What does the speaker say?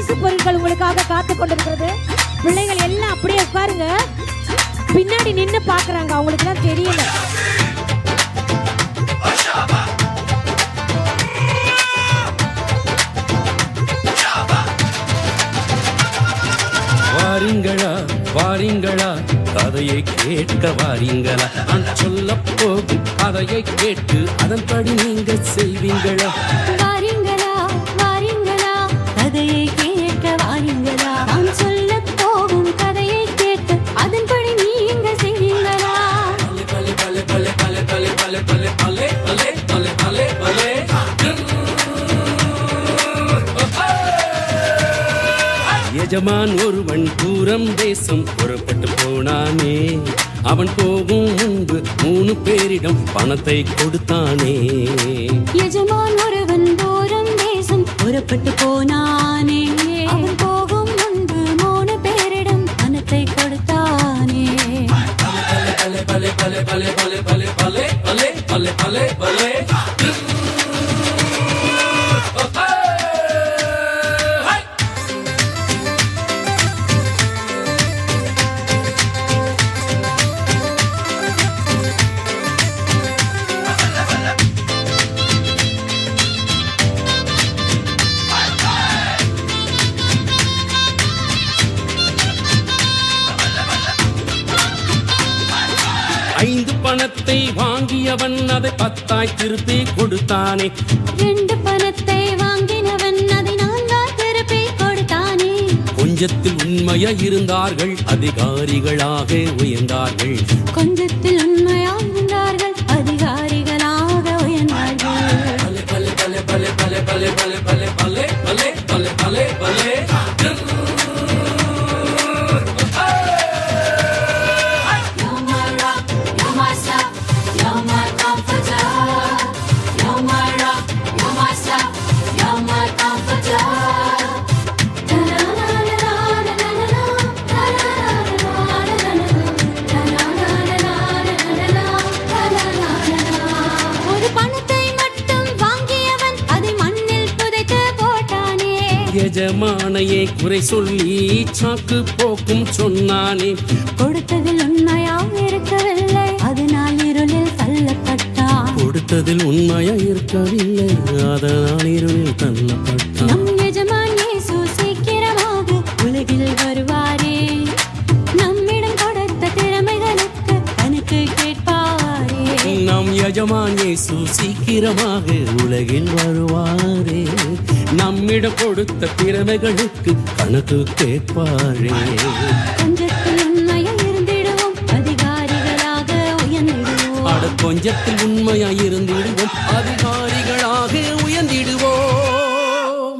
உங்களுக்காக காத்து கொண்டிருக்கிறது. பிள்ளைகள் எல்லாம் அப்படியே உட்காருங்க. பின்னாடி நின்னு பாக்குறாங்க அவங்களுக்கு தான் தெரியல. வாரீங்களா வாரீங்களா? கதையை கேட்க வாரீங்களா? நான் சொல்ல போகும் கதையை கேட்டு அதன்படி நீங்க செய்வீங்களா வாரீங்களா வாரீங்களா? கதையை எஜமான் ஒருவன் தூரம் தேசம் புறப்பட்டு போனானே. அவன் போகும் முன்பு மூணு பேரிடம் பணத்தை கொடுத்தானே. எஜமான் ஒருவன் தூரம் தேசம் புறப்பட்டு ale, ale, ale. பணத்தை வாங்கியவன் அதை பத்தாய் திருப்பி கொடுத்தானே. ரெண்டு பணத்தை வாங்கினவன் அதை நான்காய் திருப்பி கொடுத்தானே. கொஞ்சத்தில் உண்மையா இருந்தார்கள் அதிகாரிகளாக உயர்ந்தார்கள். கொஞ்சத்தில் உண்மையாகின்றார்கள் எஜமானையே குறை சொல்லி சாக்கு போக்கும் சொன்னானே. கொடுத்ததில் உண்மையாக இருக்கவில்லை. அதனால் இருளில் தள்ளப்பட்டான். கொடுத்ததில் உண்மையா இருக்கவில்லை. அதனால் இருளில் தள்ளப்பட்டான். நம் யஜமான் இயேசு சீக்கிரமாக உலகில் வருவாரே. நம்மிடம் கொடுத்த திறமைகளுக்கு கணக்கு கேட்பாரே. கொஞ்சத்தில் உண்மையாயிருந்திடுவோம் அதிகாரிகளாக உயர்ந்திடுவோம்.